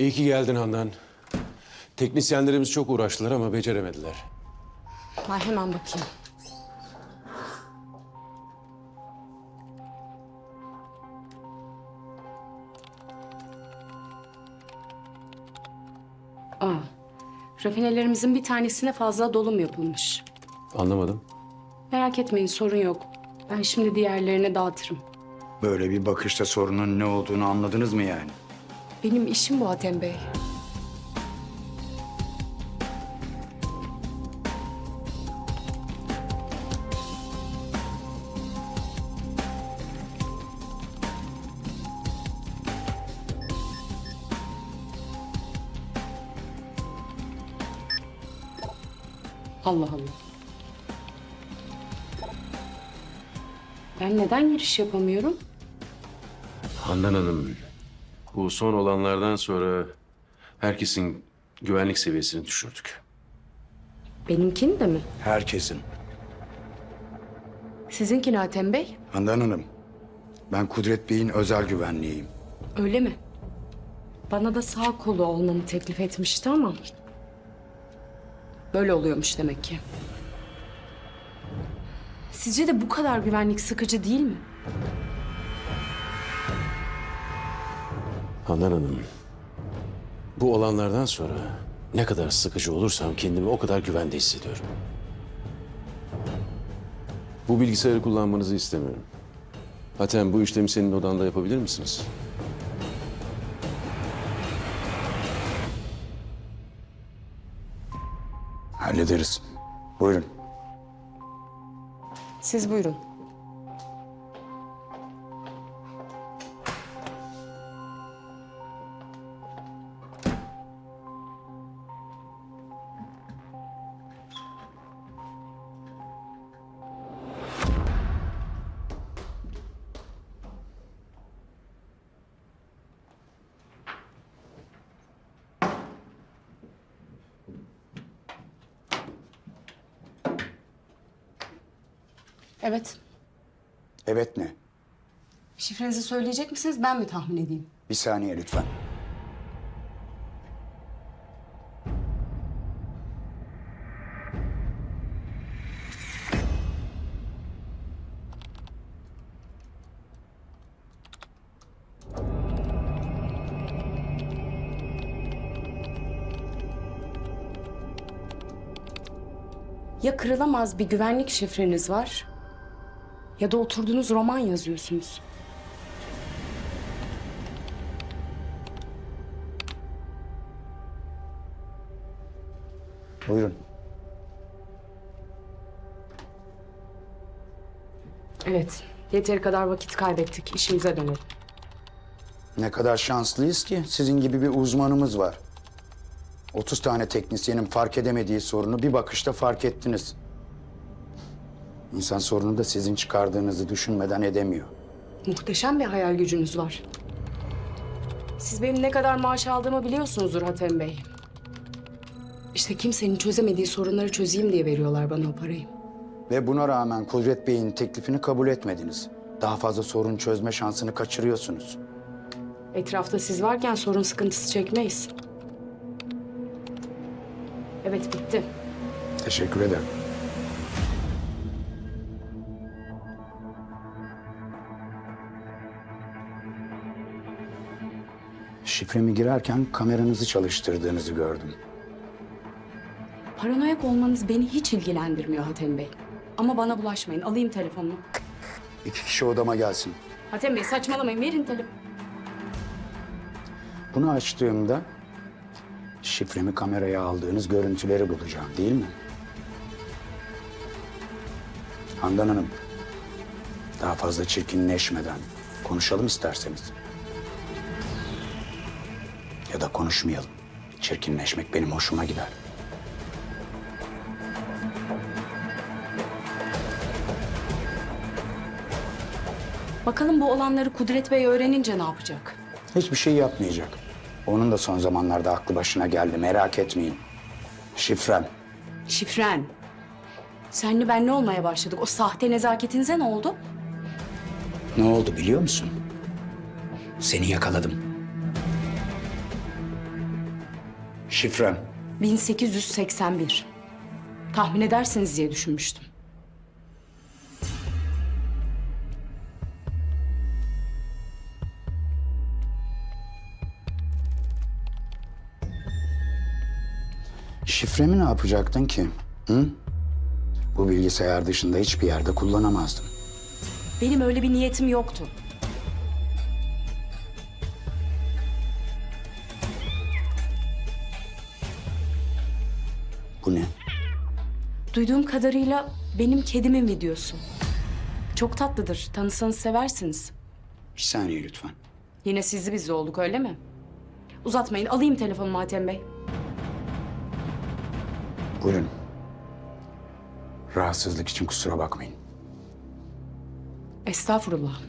İyi ki geldin Handan. Teknisyenlerimiz çok uğraştılar ama beceremediler. Ben hemen bakayım. Aa, rafinelerimizin bir tanesine fazla dolum yapılmış. Anlamadım. Merak etmeyin sorun yok. Ben şimdi diğerlerine dağıtırım. Böyle bir bakışta sorunun ne olduğunu anladınız mı yani? Benim işim bu Hatem Bey. Allah Allah. Ben neden giriş yapamıyorum? Handan Hanım, bu son olanlardan sonra herkesin güvenlik seviyesini düşürdük. Benimkini de mi? Herkesin. Sizinkini Hatem Bey? Handan Hanım, ben Kudret Bey'in özel güvenliğiyim. Öyle mi? Bana da sağ kolu olmamı teklif etmişti ama... Böyle oluyormuş demek ki. Sizce de bu kadar güvenlik sıkıcı değil mi? Handan Hanım, bu olanlardan sonra ne kadar sıkıcı olursam kendimi o kadar güvende hissediyorum. Bu bilgisayarı kullanmanızı istemiyorum. Hatem bu işlemi senin odanda yapabilir misiniz? Hallederiz. Buyurun. Siz buyurun. Evet. Evet ne? Şifrenizi söyleyecek misiniz? Ben mi tahmin edeyim? Bir saniye lütfen. Ya kırılamaz bir güvenlik şifreniz var... ...ya da oturduğunuz roman yazıyorsunuz. Buyurun. Evet. Yeteri kadar vakit kaybettik. İşimize dönelim. Ne kadar şanslıyız ki sizin gibi bir uzmanımız var. 30 tane teknisyenin fark edemediği sorunu bir bakışta fark ettiniz. İnsan sorunu da sizin çıkardığınızı düşünmeden edemiyor. Muhteşem bir hayal gücünüz var. Siz benim ne kadar maaş aldığımı biliyorsunuzdur Hatem Bey. İşte kimsenin çözemediği sorunları çözeyim diye veriyorlar bana o parayı. Ve buna rağmen Kudret Bey'in teklifini kabul etmediniz. Daha fazla sorun çözme şansını kaçırıyorsunuz. Etrafta siz varken sorun sıkıntısı çekmeyiz. Evet bitti. Teşekkür ederim. Şifremi girerken kameranızı çalıştırdığınızı gördüm. Paranoyak olmanız beni hiç ilgilendirmiyor Hatem Bey. Ama bana bulaşmayın. Alayım telefonumu. İki kişi odama gelsin. Hatem Bey saçmalamayın. Verin telefonu. Bunu açtığımda şifremi kameraya aldığınız görüntüleri bulacağım değil mi? Handan Hanım, daha fazla çirkinleşmeden konuşalım isterseniz. Ya da konuşmayalım. Çirkinleşmek benim hoşuma gider. Bakalım bu olanları Kudret Bey öğrenince ne yapacak? Hiçbir şey yapmayacak. Onun da son zamanlarda aklı başına geldi merak etmeyin. Şifrem. Şifren. Senli benli olmaya başladık. O sahte nezaketinize ne oldu? Ne oldu biliyor musun? Seni yakaladım. Şifrem. 1881. Tahmin edersiniz diye düşünmüştüm. Şifremi ne yapacaktın ki? Hı? Bu bilgisayar dışında hiçbir yerde kullanamazdım. Benim öyle bir niyetim yoktu. Bu ne? Duyduğum kadarıyla benim kedimin videosu. Çok tatlıdır. Tanısanız seversiniz. Bir saniye lütfen. Yine sizli bizli olduk öyle mi? Uzatmayın. Alayım telefonumu Hatem Bey. Buyurun. Rahatsızlık için kusura bakmayın. Estağfurullah.